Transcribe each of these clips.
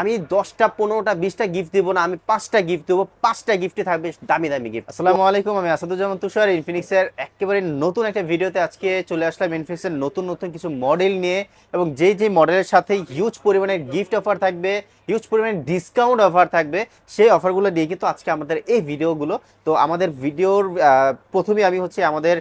আমি দশটা, পনেরোটা, বিশটা গিফট দিব না, আমি পাঁচটা গিফট দেবো, পাঁচটা গিফটে থাকবে দামি দামি গিফট আসসালামু আলাইকুম, আমি আসাদুজ্জামান তুষার ইনফিনিক্সের একেবারে নতুন একটা ভিডিওতে আজকে চলে আসলাম ইনফিনিক্সের নতুন নতুন কিছু মডেল নিয়ে এবং যেই যে মডেলের সাথে হিউজ পরিমাণে গিফট অফার থাকবে হিউজ পরিমাণে ডিসকাউন্ট অফার থাকবে, সেই অফারগুলো নিয়ে কিন্তু আজকে আমাদের এই ভিডিওগুলো তো আমাদের ভিডিওর প্রথমে আমি হচ্ছে আমাদের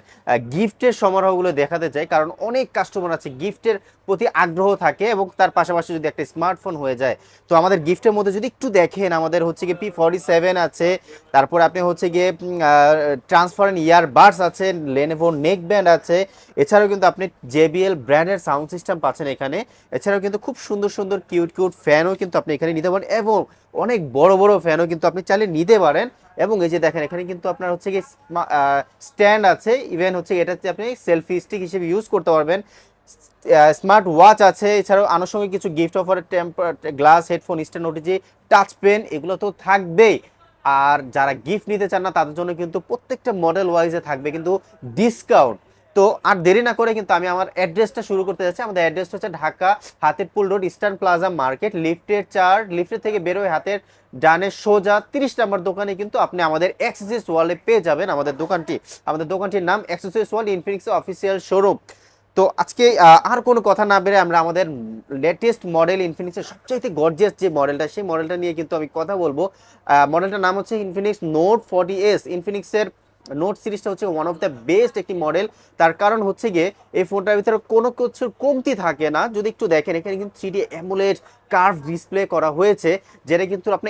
গিফটের সমারোহগুলো দেখাতে চাই, কারণ অনেক কাস্টমার আছে গিফটের প্রতি আগ্রহ থাকে এবং তার পাশাপাশি যদি একটা স্মার্টফোন হয়ে যায় তো আমাদের গিফটের মধ্যে যদি একটু দেখেন, আমাদের হচ্ছে গিয়ে পি ফর্টি সেভেন আছে, তারপর আপনি হচ্ছে গিয়ে ট্রান্সফারেন্ট ইয়ার বাডস আছে লেনেভো নেক ব্যান্ড আছে, এছাড়াও কিন্তু আপনি জেবিএল ব্র্যান্ডের সাউন্ড সিস্টেম পাচ্ছেন এখানে। এছাড়াও কিন্তু খুব সুন্দর সুন্দর কিউট কিউট ফ্যানও কিন্তু আপনি এখানে নিতে পারেন এবং অনেক বড় বড় ফ্যানও কিন্তু আপনি চাইলে নিতে পারেন। এবং এই যে দেখেন, এখানে কিন্তু আপনার হচ্ছে গিয়ে স্ট্যান্ড আছে ইভেন হচ্ছে এটাতে আপনি সেলফি স্টিক হিসেবে ইউজ করতে পারবেন। স্মার্ট ওয়াচ আছে, এছাড়াও আনুষঙ্গিক কিছু গিফট অফারের temper glass headphone stand OTG touch pen এগুলো তো থাকবেই। আর যারা গিফট নিতে চান না, তাদের জন্য কিন্তু প্রত্যেকটা মডেল ওয়াইজে থাকবে কিন্তু ডিসকাউন্ট তো আর দেরি না করে কিন্তু আমি আমার অ্যাড্রেসটা শুরু করতে যাচ্ছি। আমাদের অ্যাড্রেসটা হচ্ছে Dhaka Hatirpul road Eastern Plaza market লিফটের চার লিফটের থেকে বেরোয় হাতের ডানে সোজা তিরিশ নাম্বার দোকানে কিন্তু আপনি আমাদের এক্সেসরিজ ওয়ালে পেয়ে যাবেন আমাদের দোকানটি। আমাদের দোকানটির নাম accessories wall Infinix official showroom তো আজকে আর কোনো কথা না বেরে আমরা আমাদের লেটেস্ট মডেল ইনফিনিক্সের সবচাইতে গর্জিয়াস যে মডেলটা সেই মডেলটা নিয়ে কিন্তু আমি কথা বলব। মডেলটার নাম হচ্ছে ইনফিনিক্স নোট ফর্টি এস ইনফিনিক্সের নোট সিরিজটা হচ্ছে ওয়ান অফ দ্য বেস্ট একটি মডেল তার কারণ হচ্ছে গিয়ে, এই ফোনটার ভিতরে কোনো কিছুর কমতি থাকে না। যদি একটু দেখেন, এখানে কিন্তু three D AMOLED curve display করা হয়েছে, যেটা কিন্তু আপনি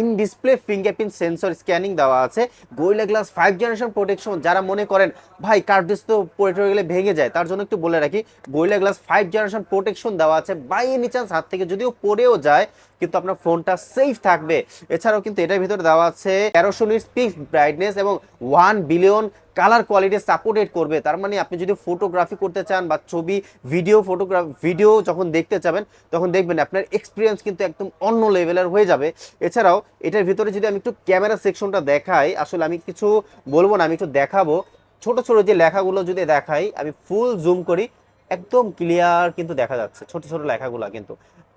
in display fingerprint sensor scanning দেওয়া আছে। Gorilla Glass five generation protection যারা মনে করেন, ভাই কার্ভ ডিসপ্লে তো পড়ে গেলে ভেঙে যায়, তার জন্য একটু বলে রাখি Gorilla Glass five generation protection দেওয়া আছে। বাই এনি চান্স হাত থেকে যদিও পড়েও যায় কিন্তু আপনার ফোনটা সেফ থাকবে। এছাড়াও কিন্তু এটার ভিতরে দেওয়া আছে তেরোশো নিট পিক্স ব্রাইটনেস এবং one billion colour quality supported করবে। তার মানে আপনি যদি ফটোগ্রাফি করতে চান বা ছবি ভিডিও ফটোগ্রাফ ভিডিও যখন দেখতে চাবেন তখন দেখবেন আপনার এক্সপিরিয়েন্স কিন্তু একদম অন্য লেভেলের হয়ে যাবে। এছাড়াও এটার ভিতরে যদি আমি একটু ক্যামেরা সেকশনটা দেখাই, আসলে আমি কিছু বলব না, আমি একটু দেখাবো। ছোট ছোট যে লেখাগুলো যদি দেখাই, আমি ফুল জুম করি, একদম ক্লিয়ার কিন্তু দেখা যাচ্ছে। ছোট ছোট লেখাগুলো কিন্তু।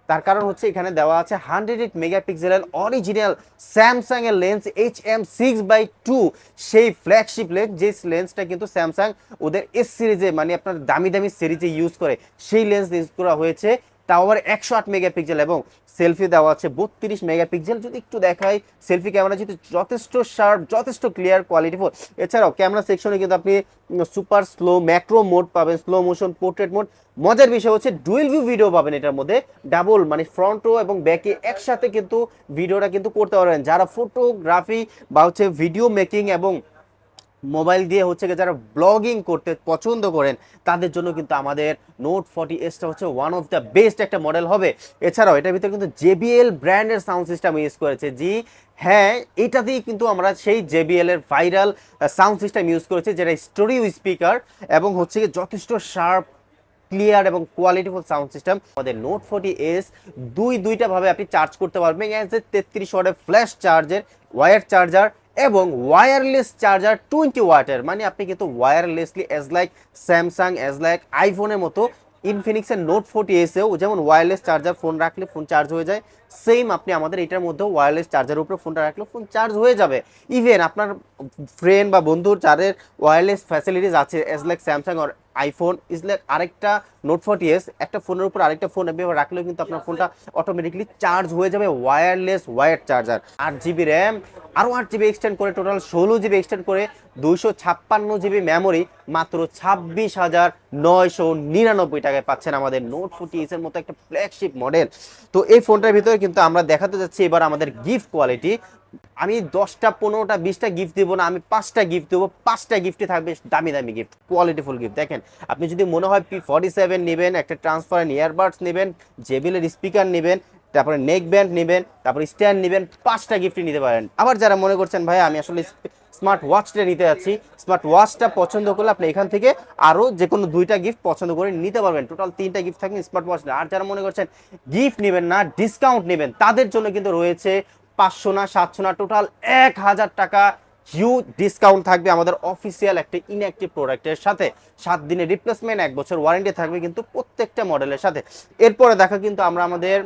তার কারণ হচ্ছে এখানে দেওয়া আছে হান্ড্রেড এইট মেগাপিক্সেলের অরিজিনাল স্যামসাং এর lens H M six by two সেই ফ্ল্যাগশিপ লেন্স যে লেন্সটা কিন্তু স্যামসাং ওদের এস সিরিজে মানে আপনার দামি দামি সিরিজে ইউজ করে, সেই লেন্স ইউজ করা হয়েছে তাও একশো আট মেগাপিক্সেল এবং সেলফি দেওয়া আছে বত্রিশ মেগাপিক্সেল। যদি একটু দেখায় সেলফি ক্যামেরা যেহেতু যথেষ্ট শার্প যথেষ্ট ক্লিয়ার কোয়ালিটি ফোন এছাড়াও ক্যামেরা সেকশনে কিন্তু আপনি সুপার স্লো ম্যাক্রো মোড পাবেন স্লো মোশন পোর্ট্রেট মোড মজার বিষয় হচ্ছে ডুয়েল ভিউ ভিডিও পাবেন এটার মধ্যে। ডাবল মানে ফ্রন্টও এবং ব্যাকে একসাথে কিন্তু ভিডিওটা কিন্তু করতে পারবেন। যারা ফটোগ্রাফি বা হচ্ছে ভিডিও মেকিং এবং মোবাইল দিয়ে হচ্ছে যারা ব্লগিং করতে পছন্দ করেন, তাদের জন্য কিন্তু আমাদের নোট ফর্টি এসটা হচ্ছে ওয়ান অফ দ্য বেস্ট একটা মডেল হবে। এছাড়াও এটার ভিতরে কিন্তু জেবিএল ব্র্যান্ডের সাউন্ড সিস্টেম ইউজ করেছে জি। হ্যাঁ এটা এটাতেই কিন্তু আমরা সেই জেবিএল এর ভাইরাল সাউন্ড সিস্টেম ইউজ করেছি, যেটা স্টোরিও স্পিকার এবং হচ্ছে যথেষ্ট শার্প ক্লিয়ার এবং কোয়ালিটিফুল সাউন্ড সিস্টেম আমাদের নোট ফোর্টি এস দুই দুইটা ভাবে আপনি চার্জ করতে পারবেন। অ্যাজ এ তেত্রিশ ওয়াটের ফ্ল্যাশ চার্জের ওয়ার চার্জার এবং ওয়্যারলেস চার্জার টোয়েন্টি ওয়াটের মানে আপনি কিন্তু wirelessly as like Samsung as like আইফোনের মতো ইনফিনিক্সের নোট ফোর্টি এসেও যেমন ওয়্যারলেস চার্জার ফোন রাখলে ফোন চার্জ হয়ে যায় সেম আপনি আমাদের এটার মধ্যে ওয়্যারলেস চার্জার উপরে ফোনটা রাখলে ফোন চার্জ হয়ে যাবে। ইভেন আপনার ফ্রেন্ড বা বন্ধুর যাদের ওয়্যারলেস ফ্যাসিলিটিস আছে অ্যাজ লাইক স্যামসাং আর আইফোন ইজ লাইক আরেকটা নোট ফোর্টি এস একটা ফোনের উপর আরেকটা ফোন এভাবে রাখলেও কিন্তু আপনার ফোনটা অটোমেটিকলি চার্জ হয়ে যাবে ওয়্যারলেস ওয়্যার চার্জার আট জিবি র্যাম আরও আট জিবি এক্সটেন্ড করে টোটাল ষোলো জিবি এক্সটেন্ড করে দুইশো ছাপ্পান্ন জিবি মেমোরি মাত্র ছাব্বিশ হাজার নয়শো নিরানব্বই টাকায় পাচ্ছেন আমাদের নোট ফোর্টি এর মতো একটা ফ্ল্যাগশিপ মডেল তো এই ফোনটার ভিতরে কিন্তু আমরা দেখাতে যাচ্ছি এবার আমাদের গিফট কোয়ালিটি আমি দশটা, পনেরোটা, বিশটা গিফট দেবো না, আমি পাঁচটা গিফট দেবো। পাঁচটা গিফটে থাকবে দামি দামি গিফট কোয়ালিটিফুল গিফট দেখেন, আপনি যদি মনে হয় পি ফর্টি সেভেন নেবেন, একটা ট্রান্সফারেন্ট ইয়ারবাডস নেবেন জেবিলের স্পিকার নেবেন, তারপরে নেক ব্যান্ড নেবেন, তারপরে স্ট্যান্ড নেবেন, পাঁচটা গিফটই নিতে পারেন। আবার যারা মনে করছেন ভাই আমি আসলে স্মার্ট ওয়াচটা নিতে যাচ্ছি। স্মার্ট ওয়াচটা পছন্দ করলে আপনি এখান থেকে আরও যে কোনো দুইটা গিফট পছন্দ করে নিতে পারবেন। টোটাল তিনটা গিফট থাকবে স্মার্ট ওয়াচ আর যারা মনে করছেন গিফট নেবেন না ডিসকাউন্ট নেবেন, তাদের জন্য কিন্তু রয়েছে পাঁচশো না, সাতশো না টোটাল এক হাজার টাকা হিউজ ডিসকাউন্ট থাকবে আমাদের অফিসিয়াল একটি ইনঅ্যাক্টিভ প্রোডাক্টের সাথে। সাত দিনের রিপ্লেসমেন্ট এক বছর ওয়ারেন্টি থাকবে কিন্তু প্রত্যেকটা মডেলের সাথে। এরপরে দেখা কিন্তু আমরা আমাদের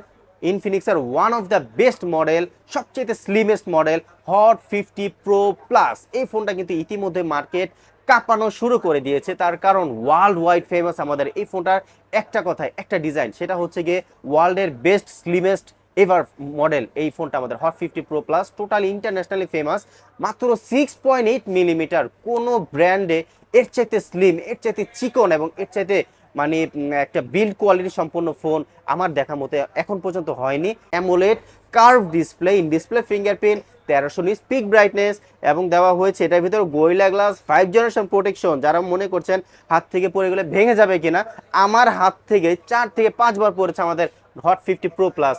ইনফিনিক্সের one of the best model সবচেয়ে slimmest model Hot fifty Pro Plus এই ফোনটা কিন্তু ইতিমধ্যে মার্কেট কাঁপানো শুরু করে দিয়েছে। তার কারণ ওয়ার্ল্ড ওয়াইড ফেমাস আমাদের এই ফোনটার একটা কথায়, একটা ডিজাইন সেটা হচ্ছে গিয়ে ওয়ার্ল্ডের বেস্ট স্লিমেস্ট এভার মডেল এই ফোনটা আমাদের Hot fifty Pro Plus total internationally famous মাত্র সিক্স পয়েন্ট এইট মিলিমিটার কোনো ব্র্যান্ডে এর চাইতে স্লিম এর চাইতে চিকন এবং এর চাইতে মানে একটা বিল্ড কোয়ালিটি সম্পন্ন ফোন আমার দেখা মতে এখন পর্যন্ত হয়নি। AMOLED curve display in display fingerprint তেরোশো নিস পিক ব্রাইটনেস এবং দেওয়া হয়েছে এটার ভিতরে Gorilla Glass five generation protection যারা মনে করছেন হাত থেকে পড়ে গেলে ভেঙে যাবে কিনা, আমার হাত থেকে চার থেকে পাঁচবার পড়েছে আমাদের Hot fifty Pro Plus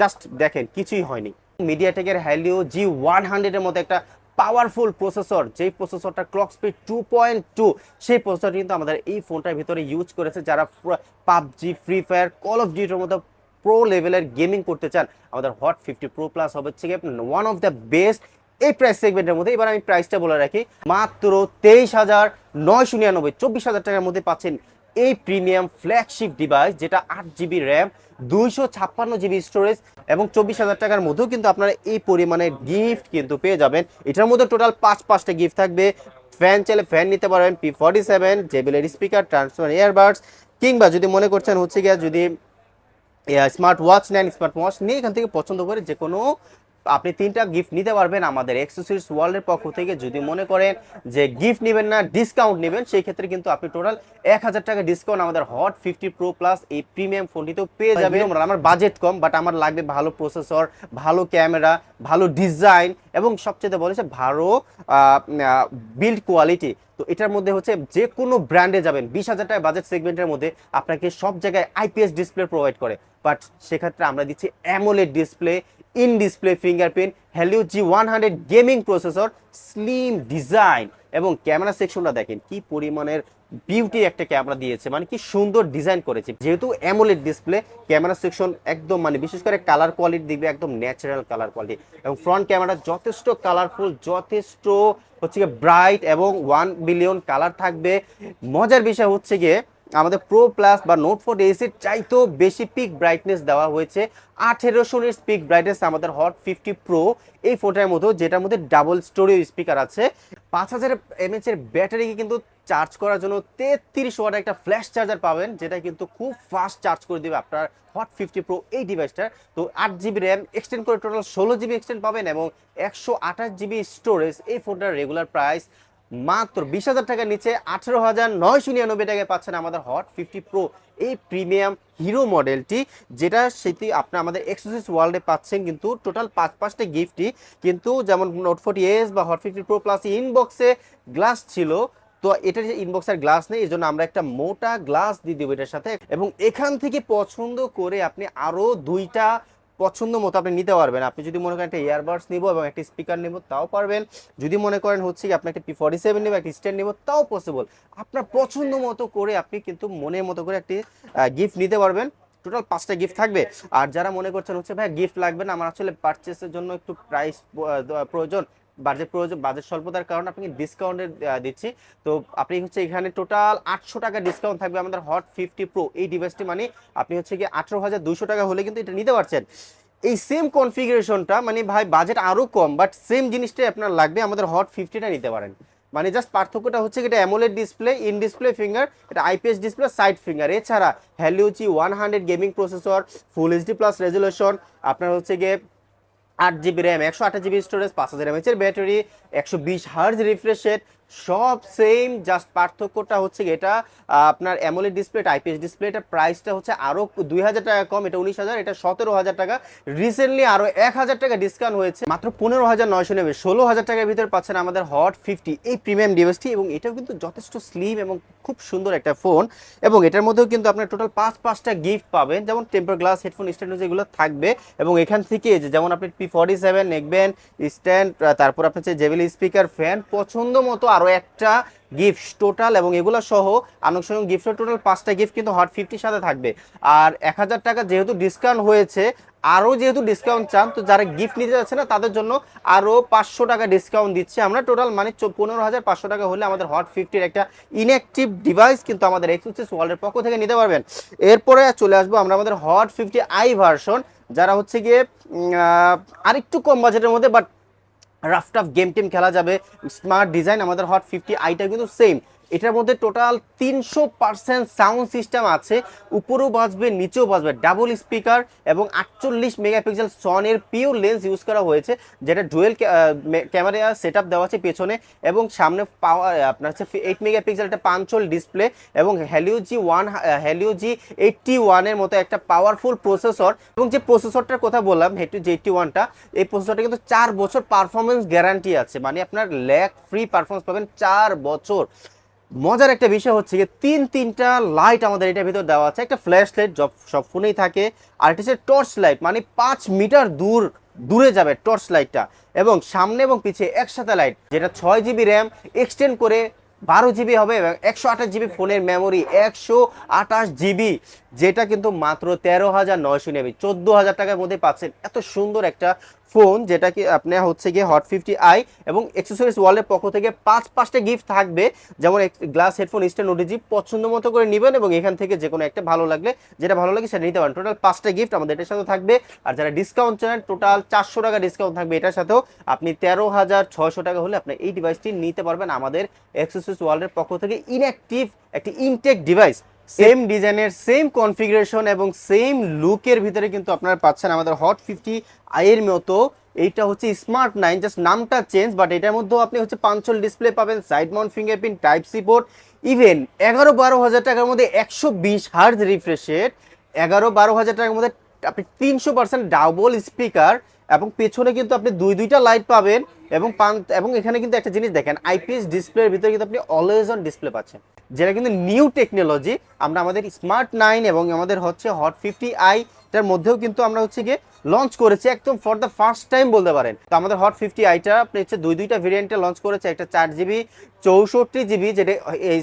just দেখেন, কিছুই হয়নি। মিডিয়াটেকের হ্যালিও জি ওয়ান হান্ড্রেডের মতো একটা পাওয়ারফুল প্রসেসর যেই প্রসেসরটা clock speed two point two সেই প্রসেসর কিন্তু আমাদের এই ফোনটার ভিতরে ইউজ করেছে যারা PUBG Free Fire Call of ডিউটির মতো প্রো লেভেলের গেমিং করতে চান। আমাদের হট ফিফটি প্রো প্লাস হবে হচ্ছে ওয়ান অফ দ্য বেস্ট এই প্রাইস সেগমেন্টের মধ্যে। এবার আমি প্রাইসটা বলে রাখি, মাত্র তেইশ হাজার নয়শো নিরানব্বই, চব্বিশ হাজার টাকার মধ্যে পাচ্ছেন এই প্রিমিয়াম ফ্ল্যাগশিপ ডিভাইস যেটা আট জিবি র্যাম, দুইশো ছাপ্পান্ন জিবি স্টোরেজ এবং চব্বিশ হাজার টাকার মধ্যেও কিন্তু আপনারা এই পরিমাণের গিফট কিন্তু পেয়ে যাবেন। এটার মধ্যে টোটাল পাঁচ পাঁচটা গিফট থাকবে। ফ্যান চাইলে ফ্যান নিতে পারবেন পি ফর্টি সেভেন জেবিলের স্পিকার ট্রান্সফার ইয়ারবাডস কিংবা যদি মনে করছেন হচ্ছে গিয়া যদি স্মার্ট ওয়াচ নেন স্মার্ট ওয়াচ নিয়ে এখান থেকে পছন্দ করে যে কোনো আপনি তিনটা গিফট নিতে পারবেন আমাদের এক্সেসরিজ ওয়ার্ল্ডের পক্ষ থেকে। যদি মনে করেন যে গিফট নেবেন না ডিসকাউন্ট নেবেন সেই ক্ষেত্রে কিন্তু আপনি টোটাল এক হাজার টাকা ডিসকাউন্ট আমাদের হট ফিফটি প্রো প্লাস এই প্রিমিয়াম ফোনটিতেও পেয়ে যাবেন। আমার বাজেট কম বাট আমার লাগবে ভালো প্রসেসর ভালো ক্যামেরা ভালো ডিজাইন এবং সবচেয়ে বলেছে ভালো বিল্ড কোয়ালিটি তো এটার মধ্যে হচ্ছে যে কোনো ব্র্যান্ডে যাবেন বিশ হাজার টাকা বাজেট সেগমেন্টের মধ্যে আপনাকে সব জায়গায় আইপিএস ডিসপ্লে প্রোভাইড করে। বাট সেক্ষেত্রে আমরা দিচ্ছি AMOLED display in display fingerprint Helio G one hundred gaming processor slim design এবং ক্যামেরা সেকশনটা দেখেন, কি পরিমাণের বিউটি একটা ক্যামেরা দিয়েছে মানে কি সুন্দর ডিজাইন করেছে। যেহেতু অ্যামোলেড ডিসপ্লে ক্যামেরা সেকশন একদম মানে বিশেষ করে কালার কোয়ালিটি দেখবে, একদম ন্যাচারাল কালার কোয়ালিটি এবং ফ্রন্ট ক্যামেরা যথেষ্ট কালারফুল যথেষ্ট হচ্ছে ব্রাইট এবং ওয়ান বিলিয়ন কালার থাকবে। মজার বিষয় হচ্ছে গিয়ে আমাদের প্রো প্লাস বা নোট ফোর এসির চাইতেও বেশি পিক ব্রাইটনেস দেওয়া হয়েছে। আঠেরোশো পিক ব্রাইটনেস আমাদের হট ফিফটি প্রো এই ফোনটার মধ্যে যেটার মধ্যে ডাবল স্টোরি স্পিকার আছে। পাঁচ হাজার এমএচ এর ব্যাটারিকে কিন্তু চার্জ করার জন্য তেত্রিশ ওয়াট একটা ফ্ল্যাশ চার্জার পাবেন, যেটা কিন্তু খুব ফাস্ট চার্জ করে দেবে আপনার হট ফিফটি প্রো এই ডিভাইসটা তো আট জিবি র্যাম এক্সটেন্ড করে টোটাল ষোলো জিবি এক্সটেন্ড পাবেন এবং একশো আঠাশ জিবি স্টোরেজ এই ফোনটার রেগুলার প্রাইস মাত্র বিশ হাজার টাকার নিচে আঠেরো হাজার নয়শো নিরানব্বই টাকায় পাচ্ছেন আমাদের হট ফিফটি প্রো এই প্রিমিয়াম হিরো মডেলটি, যেটা সেটি আপনি আমাদের এক্সক্লুসিভ ওয়ার্ল্ডে পাচ্ছেন, কিন্তু টোটাল পাঁচ, পাঁচটা গিফটই কিন্তু যেমন নোট ফোর্টি এস বা হট ফিফটি প্রো প্লাস ইনবক্সে গ্লাস ছিল, তো এটার যে ইনবক্সের গ্লাস নেই এই জন্য আমরা একটা মোটা গ্লাস দিয়ে দেবো এটার সাথে। এবং এখান থেকে পছন্দ করে আপনি আরও দুইটা পছন্দ মতো আপনি নিতে পারবেন। আপনি যদি মনে করেন একটা ইয়ারবাডস নিব এবং একটা স্পিকার নিব, তাও পারবেন। যদি মনে করেন হচ্ছে কি আপনি একটা পি ফর্টি সেভেন নেবেন একটা স্ট্যান্ড নেব, তাও পসিবল আপনার পছন্দ মতো করে আপনি কিন্তু মনের মতো করে একটি গিফট নিতে পারবেন। টোটাল পাঁচটা গিফট থাকবে। আর যারা মনে করছেন হচ্ছে, ভাই গিফট লাগবে না, আমার আসলে পারচেসের জন্য একটু প্রাইস প্রয়োজন। বাজেট প্রয়োজন, বাজেট স্বল্পতার কারণে আপনাকে ডিসকাউন্টে দিচ্ছি। তো আপনি হচ্ছে এখানে টোটাল আটশো টাকা ডিসকাউন্ট থাকবে আমাদের হট ফিফটি প্রো এই ডিভাইসটি মানে আপনি হচ্ছে কি আঠেরো হাজার দুশো টাকা হলে কিন্তু এটা নিতে পারছেন। এই সেম কনফিগারেশনটা মানে ভাই বাজেট আরও কম বাট সেম জিনিসটাই আপনার লাগবে, আমাদের হট ফিফটিটা নিতে পারেন। মানে জাস্ট পার্থক্যটা হচ্ছে এটা AMOLED display in display finger এটা আইপিএস ডিসপ্লে সাইড ফিঙ্গার এছাড়া Helio G one hundred gaming processor full HD plus resolution আপনার হচ্ছে গিয়ে আট জিবি র্যাম, একশো আঠাশ জিবি স্টোরেজ পাঁচ হাজার এমএচের ব্যাটারি একশো বিশ হার্জ রিফ্রেশ রেট সব সেম জাস্ট পার্থক্যটা হচ্ছে এটা আপনার অ্যামোলেড ডিসপ্লে আইপিএস ডিসপ্লে এটা প্রাইসটা হচ্ছে আরও দুই হাজার টাকা কম, এটা উনিশ হাজার, এটা সতেরো হাজার টাকা। রিসেন্টলি আরও এক হাজার টাকা ডিসকাউন্ট হয়েছে। মাত্র পনেরো হাজার নয়শো নেবে। ষোলো হাজার টাকার ভিতরে পাচ্ছেন আমাদের হট ফিফটি এই প্রিমিয়াম ডিভাইসটি এবং এটাও কিন্তু যথেষ্ট স্লিম এবং খুব সুন্দর একটা ফোন এবং এটার মধ্যেও কিন্তু আপনার টোটাল পাঁচ, পাঁচটা গিফট পাবেন। যেমন টেম্পার গ্লাস হেডফোন স্ট্যান্ড যেগুলো থাকবে। এবং এখান থেকে যেমন আপনি P forty seven neckband stand তারপর আপনার হচ্ছে স্পিকার ফ্যান পছন্দ মতো আরও একটা গিফট টোটাল এবং এগুলো সহ আনুষঙ্গিক গিফটের টোটাল পাঁচটা গিফট কিন্তু হট ফিফটির সাথে থাকবে। আর এক হাজার টাকা যেহেতু ডিসকাউন্ট হয়েছে, আরও যেহেতু ডিসকাউন্ট চান, তো যারা গিফট নিতে যাচ্ছে না, তাদের জন্য আরও পাঁচশো টাকা ডিসকাউন্ট দিচ্ছে আমরা। টোটাল মানে পনেরো হাজার পাঁচশো টাকা হলে আমাদের হট ফিফটির একটা ইনঅ্যাক্টিভ ডিভাইস কিন্তু আমাদের এক্সক্লুসিভ ওয়ার্ল্ডের পক্ষ থেকে নিতে পারবেন। এরপরে চলে আসব আমরা আমাদের হট ফিফটি আই ভার্সন যারা হচ্ছে গিয়ে আরেকটু কম বাজেটের মধ্যে বাট রাফ টাফ গেম টেম খেলা যাবে। স্মার্ট ডিজাইন আমাদের হট ফিফটি আইটা কিন্তু সেম এটার মধ্যে টোটাল তিনশো পার্সেন্ট সাউন্ড সিস্টেম আছে। উপরেও বাজবে, নিচেও বাজবে। ডাবল স্পিকার এবং আটচল্লিশ মেগাপিক্সেল সনের পিওর লেন্স ইউজ করা হয়েছে, যেটা ডুয়েল ক্যামেরা সেট আপ দেওয়া আছে পেছনে এবং সামনে পাওয়ার আপনার হচ্ছে এইট মেগাপিক্সেল একটা পাঞ্চল ডিসপ্লে এবং Helio G one Helio G eighty ওয়ানের মতো একটা পাওয়ারফুল প্রসেসর এবং যে প্রসেসরটার কথা বললাম হেটু যে এইটটি ওয়ানটা এই প্রসেসরটা কিন্তু চার বছর পারফরমেন্স গ্যারান্টি আছে। মানে আপনার ল্যাক ফ্রি পারফরমেন্স পাবেন চার বছর। মজার একটা বিষয় হচ্ছে যে তিন তিনটা লাইট আমাদের এটার ভিতর দেওয়া আছে। একটা ফ্ল্যাশ লাইট সব ফোনেই থাকে। আর এটা হচ্ছে টর্চ লাইট মানে পাঁচ মিটার দূর, দূরে যাবে টর্চ লাইটটা এবং সামনে এবং পিছিয়ে একসাথে লাইট যেটা ছয় জিবি র্যাম এক্সটেন্ড করে বারো জিবি হবে এবং একশো আঠাশ জিবি ফোনের মেমোরি একশো আঠাশ জিবি যেটা কিন্তু মাত্র তেরো হাজার নয়শো নেবে চোদ্দ হাজার টাকার মধ্যে পাচ্ছেন। এত সুন্দর একটা ফোন, যেটা কি আপনি হচ্ছে গিয়ে হট ফিফটি আই এবং এক্সেসরিজ ওয়ালের পক্ষ থেকে পাঁচ, পাঁচটা গিফট থাকবে। যেমন গ্লাস হেডফোন স্ট্যান্ড ওটিজি পছন্দ মতো করে নেবেন এবং এখান থেকে যে কোনো একটা ভালো লাগলে, যেটা ভালো লাগে সেটা নিতে পারেন। টোটাল পাঁচটা গিফট আমাদের এটার সাথে থাকবে। আর যারা ডিসকাউন্ট চান টোটাল চারশো টাকা ডিসকাউন্ট থাকবে এটার সাথেও। আপনি তেরো হাজার ছয়শো টাকা হলে আপনি এই ডিভাইসটি নিতে পারবেন আমাদের এক্সেসরিজ ওয়ালের পক্ষ থেকে ইনঅ্যাক্টিভ একটি ইনটেক ডিভাইস সেম ডিজাইনের সেম কনফিগারেশন এবং সেম লুকের ভিতরে কিন্তু আপনারা পাচ্ছেন আমাদের হট ফিফটি আইয়ের মতো। এইটা হচ্ছে স্মার্ট নাইন জাস্ট নামটা চেঞ্জ বাট এটার মধ্যেও আপনি হচ্ছে পাঞ্চল ডিসপ্লে পাবেন side mount fingerprint type C port even এগারো বারো হাজার টাকার মধ্যে একশো বিশ হার্জ রিফ্রেশের এগারো বারো হাজার টাকার মধ্যে আপনি তিনশো পার্সেন্ট ডাবল স্পিকার এবং পেছনে কিন্তু আপনি দুই, দুইটা লাইট পাবেন এবং পান, এবং এখানে কিন্তু একটা জিনিস দেখেন আইপিএস ডিসপ্লের ভিতরে কিন্তু আপনি অলওয়েজ অন ডিসপ্লে পাচ্ছেন। যেটা কিন্তু নিউ টেকনোলজি আমরা আমাদের স্মার্ট নাইন এবং আমাদের হচ্ছে হট ফিফটি আই এটার মধ্যেও কিন্তু আমরা হচ্ছে গিয়ে লঞ্চ করেছি একদম ফর দ্য ফার্স্ট টাইম বলতে পারেন। তো আমাদের হট ফিফটি আইটা আপনি হচ্ছে দুই, দুইটা ভেরিয়েন্টে লঞ্চ করেছে, একটা চার জিবি চৌষট্টি জিবি যেটা এই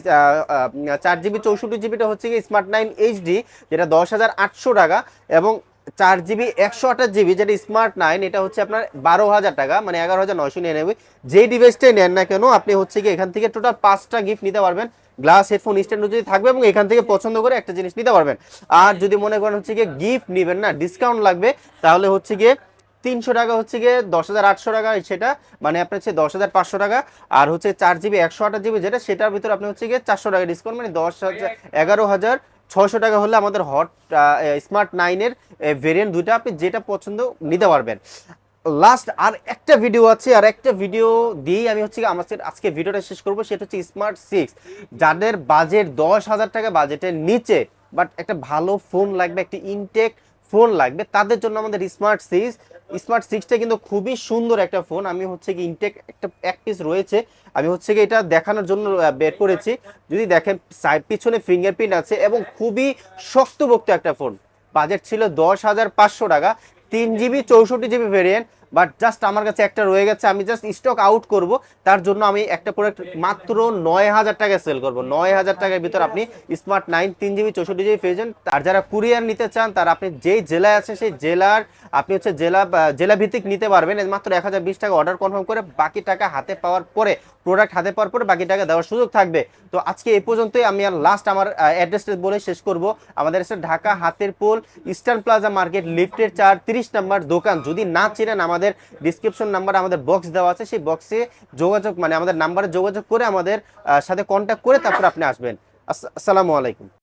চার জিবি চৌষট্টি জিবিটা হচ্ছে গিয়ে স্মার্ট নাইন এইচডি যেটা দশ হাজার আটশো টাকা এবং চার জিবি, একশো আঠাশ জিবি, যেটা স্মার্ট নাইন এটা হচ্ছে আপনার বারো হাজার টাকা মানে এগারো হাজার নয়শো নিরানব্বই। যে ডিভাইসটাই নেন না কেন, আপনি হচ্ছে কি এখান থেকে টোটাল পাঁচটা গিফট নিতে পারবেন। গ্লাস হেডফোন স্ট্যান্ড যদি থাকবে এবং এখান থেকে পছন্দ করে একটা জিনিস নিতে পারবেন। আর যদি মনে করেন হচ্ছে গিয়ে গিফট নেবেন না ডিসকাউন্ট লাগবে, তাহলে হচ্ছে গিয়ে তিনশো টাকা হচ্ছে গিয়ে দশ হাজার আটশো টাকা সেটা মানে আপনার হচ্ছে দশ হাজার পাঁচশো টাকা। আর হচ্ছে চার জিবি, একশো আঠাশ জিবি যেটা, সেটার ভিতরে আপনি হচ্ছে গিয়ে চারশো টাকা ডিসকাউন্ট মানে দশ হাজার, এগারো হাজার ছয়শো টাকা হলে আমাদের হট স্মার্ট নাইনের ভেরিয়েন্ট দুইটা আপনি যেটা পছন্দ নিতে পারবেন। লাস্ট আর একটা ভিডিও আছে, আর একটা ভিডিও দিয়েই আমি হচ্ছে আমাদের আজকে ভিডিওটা শেষ করব, সেটা হচ্ছে স্মার্ট সিক্স যাদের বাজেট দশ হাজার টাকা বাজেটের নিচে বাট একটা ভালো ফোন লাগবে, একটি ইনটেক ফোন লাগবে। তাদের জন্য আমাদের স্মার্ট সিক্স স্মার্ট সিক্সটা কিন্তু খুবই সুন্দর একটা ফোন। আমি হচ্ছে কি ইনটেক একটা, এক পিস রয়েছে। আমি হচ্ছে কি এটা দেখানোর জন্য বের করেছি। যদি দেখেন সাইড পিছনে ফিঙ্গারপ্রিন্ট আছে এবং খুবই শক্তভক্ত একটা ফোন। বাজেট ছিল দশ হাজার পাঁচশো টাকা। তিন জিবি চৌষট্টি জিবি ভেরিয়েন্ট বাট জাস্ট আমার কাছে একটা রয়ে গেছে, আমি জাস্ট স্টক আউট করব। তার জন্য আমি একটা প্রোডাক্ট মাত্র নয় হাজার টাকায় সেল করব। নয় হাজার টাকার ভিতর আপনি স্মার্ট নাইন তিন জিবি চৌষট্টি জিবি পেয়েছেন আর যারা কুরিয়ার নিতে চান, তার আপনি যেই জেলায় আছে সেই জেলার, আপনি হচ্ছে জেলা জেলা ভিত্তিক নিতে পারবেন। মাত্র এক হাজার বিশ টাকা অর্ডার কনফার্ম করে বাকি টাকা হাতে পাওয়ার পরে প্রোডাক্ট হাতে পাওয়ার পরে বাকি টাকা দেওয়ার সুযোগ থাকবে। তো আজকে এই পর্যন্তই আমি আর লাস্ট আমার অ্যাড্রেসটা বলে শেষ করব। আমাদের এসে ঢাকা হাতের পোল ইস্টার্ন প্লাজা মার্কেট লিফটের চার তিরিশ নাম্বার দোকান। যদি না চিনেন, আমাদের ডিসক্রিপশন নাম্বার আমাদের বক্স দেওয়া আছে। সেই বক্সে যোগাযোগ মানে আমাদের নাম্বারে যোগাযোগ করে আমাদের সাথে কন্ট্যাক্ট করে তারপর আপনি আসবেন। আস- আসসালামু আলাইকুম।